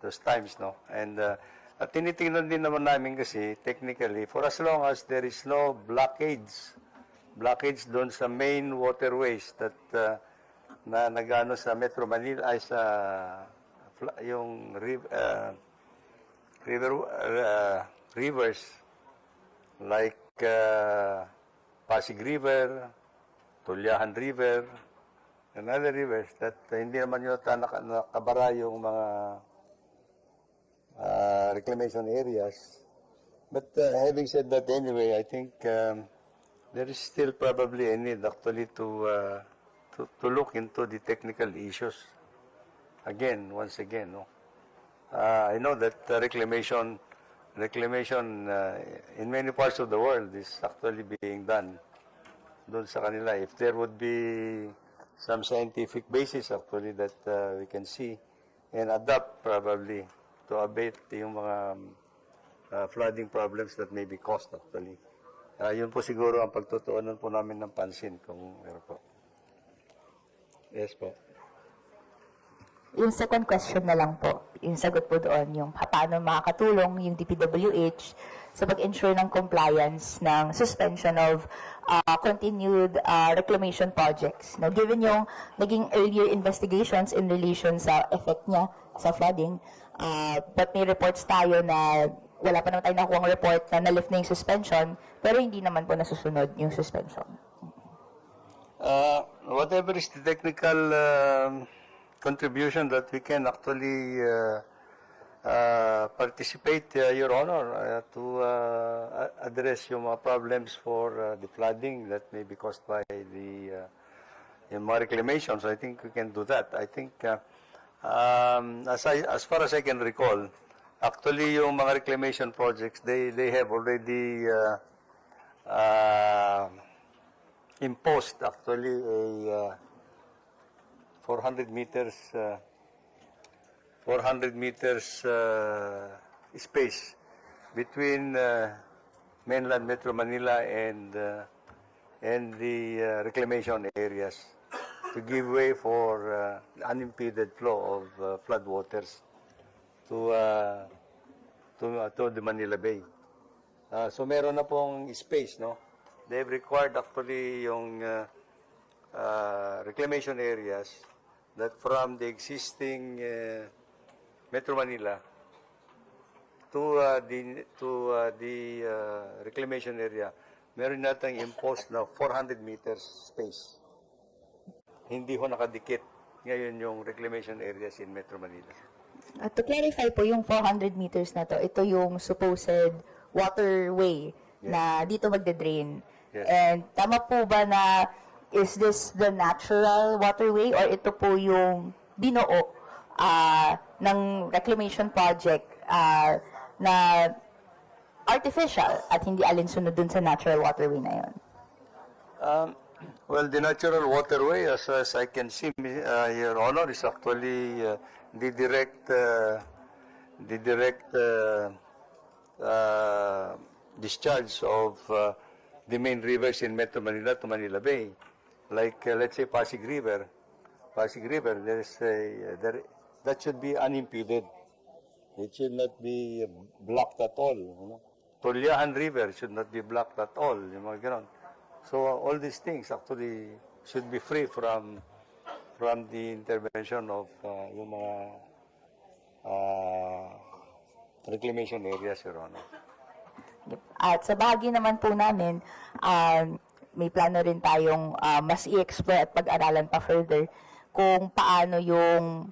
those times, no? And uh, at tinitingnan din naman namin kasi technically, for as long as there is no blockades, blockades doon sa main waterways that uh, na nagano sa Metro Manila ay sa yung riv- uh, river uh, rivers like uh, Pasig River, Tulyahan River, and other rivers that uh, hindi naman yun nakabara yung mga uh, reclamation areas. But uh, having said that anyway, I think um, there is still probably a need actually to, uh, to, to look into the technical issues. Again, once again, no? Uh, I know that uh, reclamation, reclamation uh, in many parts of the world is actually being done doon sa kanila. If there would be some scientific basis actually that uh, we can see and adapt probably to abate yung mga uh, flooding problems that may be caused actually. Uh, yun po siguro ang pagtutuunan po namin ng pansin kung meron po. Yes po. Yung second question na lang po, yung sagot po doon, yung paano makakatulong yung DPWH sa pag-ensure ng compliance ng suspension of uh, continued uh, reclamation projects. Now, given yung naging earlier investigations in relation sa effect niya sa flooding, uh, but may reports tayo na wala pa naman tayo nakuha report na na-lift na yung suspension, pero hindi naman po nasusunod yung suspension. Uh, whatever is the technical um, contribution that we can actually uh, uh, participate, uh, Your Honor, to address mga problems for the flooding that may be caused by the yung mga reclamations. I think we can do that. I think, um, as, I, as far as I can recall, actually yung mga reclamation projects, they, they have already uh, uh, imposed actually a uh, 400 meters uh, 400 meters uh, space between uh, mainland Metro Manila and uh, and the uh, reclamation areas to give way for uh, unimpeded flow of uh, flood waters to uh, to uh, to the Manila Bay. Ah, so meron na pong space, no? They've required actually yung uh, uh, reclamation areas that from the existing uh, Metro Manila to uh, the to uh, the uh, reclamation area, meron natang imposed na 400 meters space. Hindi ho nakadikit ngayon yung reclamation areas in Metro Manila. At to clarify po, yung 400 meters na to, ito yung supposed waterway na dito magde-drain. Yes. And tama po ba na is this the natural waterway or ito po yung binuo ah, ng reclamation project ah, na artificial at hindi alinsunod dun sa natural waterway na yon? Um, well, the natural waterway, as, as I can see, uh, Your Honor, is actually uh, the direct, uh, the direct uh, uh, discharge of uh, the main rivers in Metro Manila to Manila Bay. Like, uh, let's say, Pasig River. Pasig River, there is a, there, that should be unimpeded. It should not be blocked at all. You know? Tulyahan River should not be blocked at all. Yung mga ganon. So all these things actually should be free from from the intervention of uh, yung mga uh, reclamation areas, Your Honor. At sa bahagi naman po namin, um, may plano rin tayong uh, mas i-explore at pag-aralan pa further kung paano yung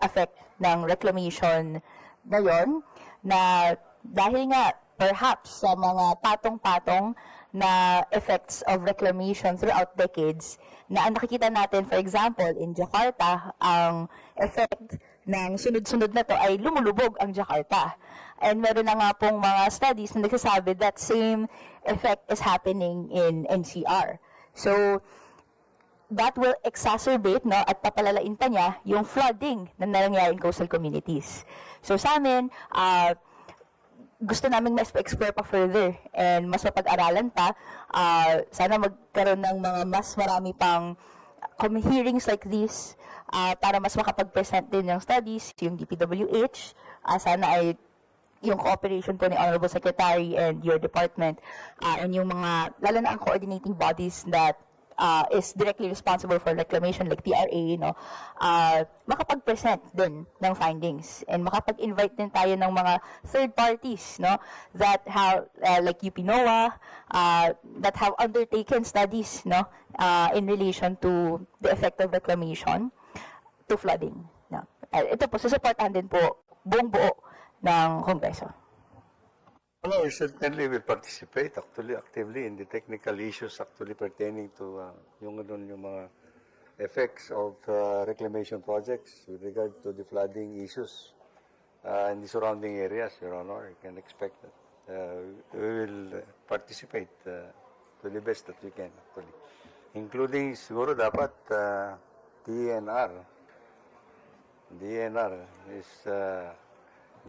effect ng reclamation na yon na dahil nga perhaps sa mga patong-patong na effects of reclamation throughout decades na ang nakikita natin for example in Jakarta ang effect ng sunod-sunod na to ay lumulubog ang Jakarta. And meron na nga pong mga studies na nagsasabi that same effect is happening in NCR. So, that will exacerbate no, at papalalain pa niya yung flooding na nangyayari in coastal communities. So sa amin, ah, gusto namin mas explore pa further and mas mapag-aralan pa. Ah, sana magkaroon ng mga mas marami pang hearings like this ah, para mas makapag-present din ng studies, yung DPWH, ah, sana ay yung cooperation po ni Honorable Secretary and your department uh, and yung mga, lalo na ang coordinating bodies that uh, is directly responsible for reclamation like TRA, no, uh, makapag-present din ng findings and makapag-invite din tayo ng mga third parties, no, that have, uh, like UP NOAA, uh, that have undertaken studies, no, uh, in relation to the effect of reclamation to flooding. No. Uh, ito po, susuportahan din po buong buo ng Kongreso. No, we certainly will participate actually actively in the technical issues actually pertaining to uh, yung ano yung mga effects of uh, reclamation projects with regard to the flooding issues uh, in the surrounding areas, Your Honor. You can expect that. Uh, we will participate uh, to the best that we can actually. Including siguro dapat uh, DNR. DNR is uh,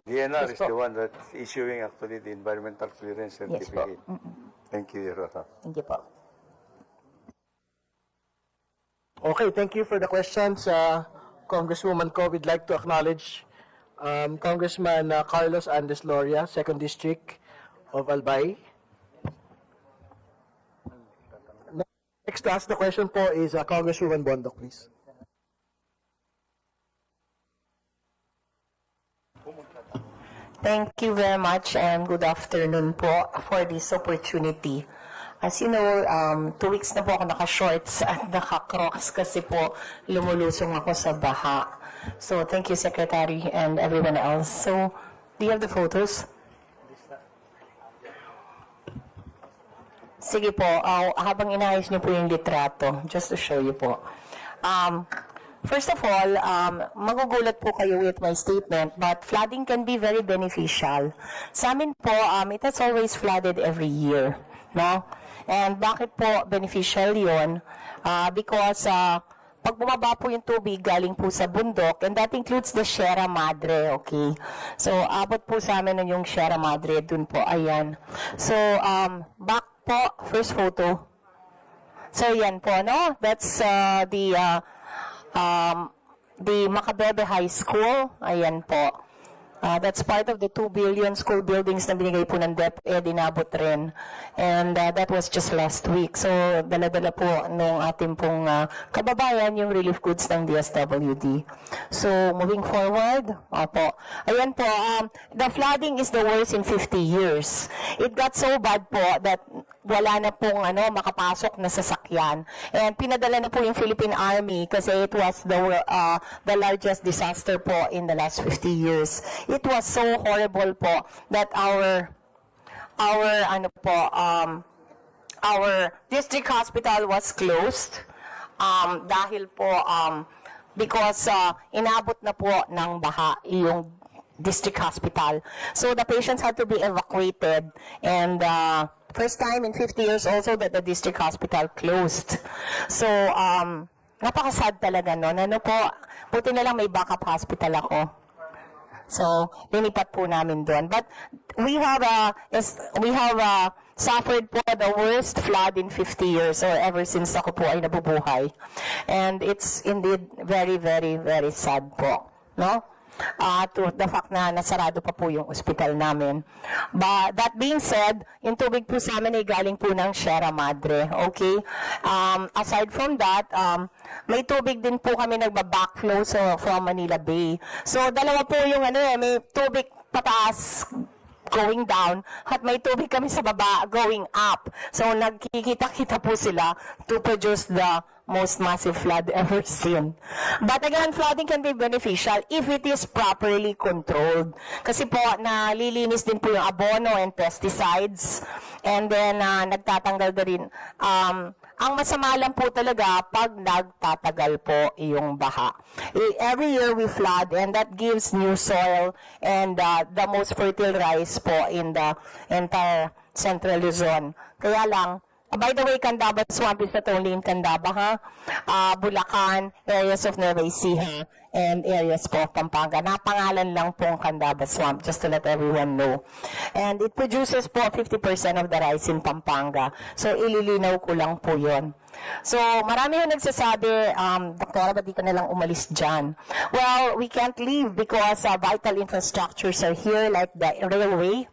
DNR Yes is po. the one that's issuing actually the environmental clearance Yes po. certificate. Thank you, Your Honor. Thank you po. Okay, thank you for the questions, uh, Congresswoman Ko. We'd like to acknowledge um, Congressman uh, Carlos Andes Loria, Second District of Albay. Next to ask the question po is uh, Congresswoman Bondok, please. Thank you very much and good afternoon po for this opportunity. As you know, um, two weeks na po ako naka-shorts at naka-crocs kasi po lumulusong ako sa baha. So, thank you, Secretary and everyone else. So, do you have the photos? Sige po, ah, habang inaayos niyo po yung litrato, just to show you po. Um, first of all, um, magugulat po kayo with my statement, but flooding can be very beneficial. Sa amin po, um, it has always flooded every year. No? And bakit po beneficial yon? Ah, because uh, pag bumaba po yung tubig galing po sa bundok, and that includes the Sierra Madre, okay? So, abot po sa amin yung Sierra Madre, dun po, ayan. So, um, back po, first photo. So, yan po, no? That's uh, the, uh, um, the Macabebe High School. Ayan po. Uh, that's part of the 2 billion school buildings na binigay po ng DepEd, inabot rin. And uh, that was just last week. So, dala-dala po nung ating pong uh, kababayan yung relief goods ng DSWD. So, moving forward, opo. Ayan po, um, the flooding is the worst in 50 years. It got so bad po that wala na pong ano, makapasok na sasakyan. And pinadala na po yung Philippine Army kasi it was the, uh, the largest disaster po in the last 50 years. It was so horrible po that our our ano po um our district hospital was closed um dahil po um because uh, inabot na po ng baha yung district hospital. So the patients had to be evacuated and uh, first time in 50 years also that the district hospital closed. So um napakasad talaga no. Ano po, buti na lang may backup hospital ako. So, linipat po namin doon. But we have uh, is, we have uh, suffered po the worst flood in 50 years or ever since ako po ay nabubuhay. And it's indeed very, very, very sad po. No? Uh, to the fact na nasarado pa po yung ospital namin. But that being said, yung tubig po sa amin ay galing po ng Sierra Madre. Okay? Um, aside from that, um, may tubig din po kami nagba-backflow so, from Manila Bay. So, dalawa po yung ano eh, may tubig pataas going down at may tubig kami sa baba going up. So nagkikita-kita po sila to produce the most massive flood ever seen. But again, flooding can be beneficial if it is properly controlled. Kasi po, nalilinis din po yung abono and pesticides. And then, uh, nagtatanggal na rin. Um, ang masama lang po talaga pag nagtatagal po yung baha. Eh, Every year we flood and that gives new soil and uh, the most fertile rice po in the entire Central Luzon. Kaya lang, by the way, Candaba Swamp is not only in Candaba, ha? Uh, Bulacan, areas of Nueva Ecija, and areas po of Pampanga. Napangalan lang po ang Candaba Swamp, just to let everyone know. And it produces po 50% of the rice in Pampanga. So, ililinaw ko lang po yon. So, marami yung nagsasabi, um, Doktora, ba't di ka nalang umalis dyan? Well, we can't leave because uh, vital infrastructures are here, like the railway,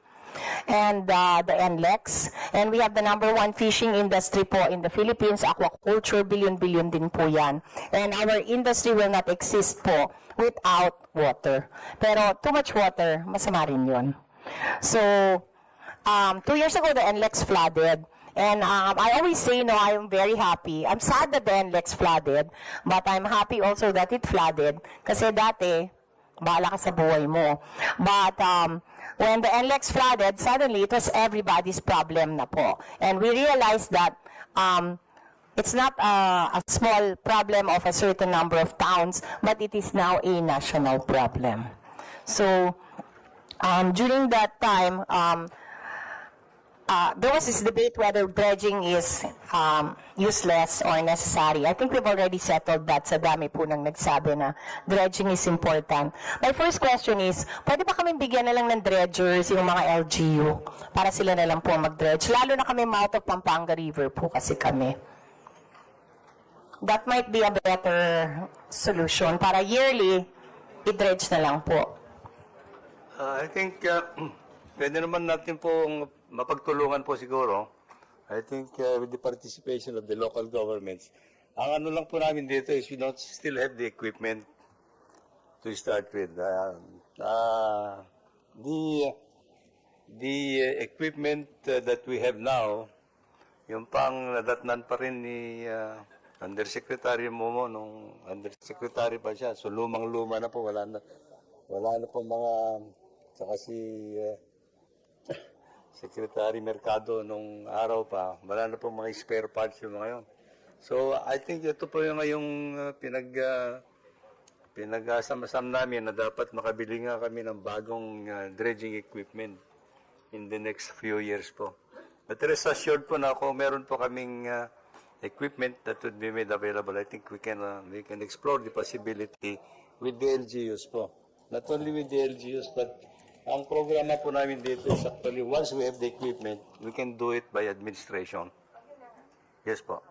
and uh, the NLEX. And we have the number one fishing industry po in the Philippines, aquaculture, billion-billion din po yan. And our industry will not exist po without water. Pero too much water, masama rin yun. So, um, two years ago, the NLEX flooded. And um, I always say, no, I am very happy. I'm sad that the NLEX flooded, but I'm happy also that it flooded. Kasi dati, bahala ka sa buhay mo. But um, when the NLEX flooded, suddenly it was everybody's problem na po. And we realized that um, it's not a, a small problem of a certain number of towns, but it is now a national problem. So um, during that time, um, uh, there was this debate whether dredging is um, useless or necessary. I think we've already settled that sa dami po nang nagsabi na dredging is important. My first question is, pwede ba kami bigyan na lang ng dredgers yung mga LGU para sila na lang po mag-dredge? Lalo na kami mouth of Pampanga River po kasi kami. That might be a better solution para yearly, i-dredge na lang po. Uh, I think uh, pwede naman natin pong mapagtulungan po siguro. I think uh, with the participation of the local governments. Ang ano lang po namin dito is we don't still have the equipment to start with. Uh, uh, the the equipment uh, that we have now, yung pang nadatnan pa rin ni uh, Undersecretary Momo nung Undersecretary pa siya. So lumang-luma na po, wala na wala na po mga saka si uh, Secretary Mercado nung araw pa, wala na po mga spare parts yung mga yun. So I think ito po yung ngayong uh, pinag uh, pinag-asam-asam namin na dapat makabili nga kami ng bagong uh, dredging equipment in the next few years po. But rest assured po na kung meron po kaming uh, equipment that would be made available, I think we can uh, we can explore the possibility with the LGUs po. Not only with the LGUs, but ang programa po namin dito is actually once we have the equipment, we can do it by administration. Yes po.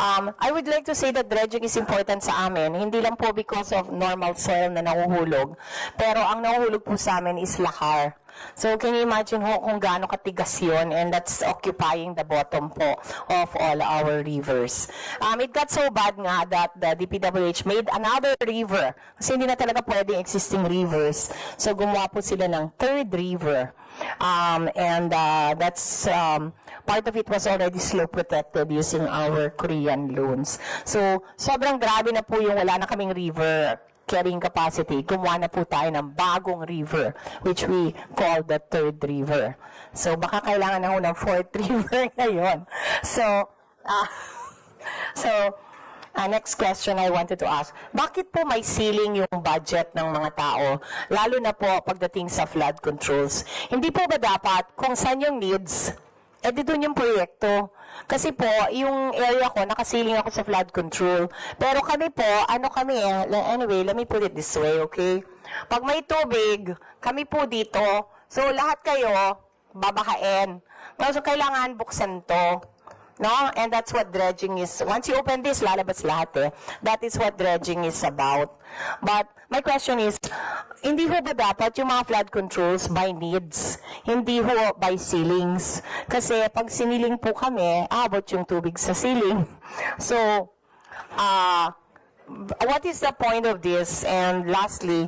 Um, I would like to say that dredging is important sa amin. Hindi lang po because of normal soil na nahuhulog. Pero ang nahuhulog po sa amin is lahar. So can you imagine ho kung gaano katigas yun and that's occupying the bottom po of all our rivers. Um, it got so bad nga that the DPWH made another river kasi hindi na talaga pwedeng existing rivers. So gumawa po sila ng third river. Um, and uh, that's um, part of it was already slow protected using our Korean loans. So sobrang grabe na po yung wala na kaming river carrying capacity, gumawa na po tayo ng bagong river, which we call the third river. So, baka kailangan na ho ng fourth river ngayon. So, ah, so, ah, next question I wanted to ask, bakit po may ceiling yung budget ng mga tao, lalo na po pagdating sa flood controls? Hindi po ba dapat, kung saan yung needs, eh di doon yung proyekto. Kasi po, yung area ko, nakasiling ako sa flood control. Pero kami po, ano kami eh, anyway, let me put it this way, okay? Pag may tubig, kami po dito, so lahat kayo, babahain. So kailangan buksan to. No? And that's what dredging is. Once you open this, lalabas lahat eh. That is what dredging is about. But my question is, hindi ho ba dapat yung mga flood controls by needs? Hindi ho by ceilings? Kasi pag siniling po kami, abot yung tubig sa ceiling. So, uh, what is the point of this? And lastly,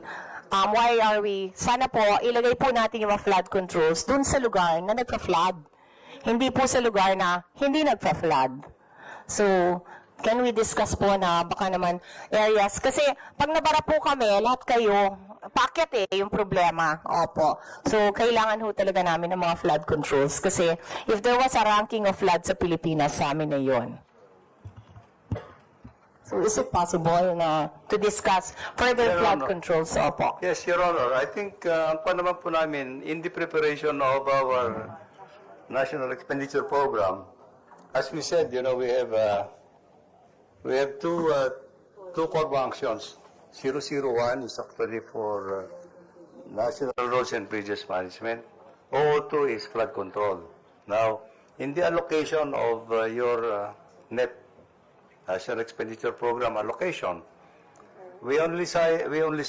um, why are we, sana po, ilagay po natin yung mga flood controls dun sa lugar na nagka-flood hindi po sa lugar na hindi nagpa-flood. So, can we discuss po na baka naman areas? Kasi pag nabara po kami, lahat kayo, packet eh, yung problema. Opo. So, kailangan ho talaga namin ng mga flood controls. Kasi if there was a ranking of flood sa Pilipinas, sa amin na yon. So, is it possible na to discuss further Meron, flood no? controls? Opo. Yes, Your Honor. I think uh, ang pa naman po namin, in the preparation of our National Expenditure Program, as we said, you know, we have uh, we have two uh, two core functions. 001 is actually for uh, National Roads and Bridges Management. 002 is flood control. Now, in the allocation of uh, your uh, net National Expenditure Program allocation, we only say we only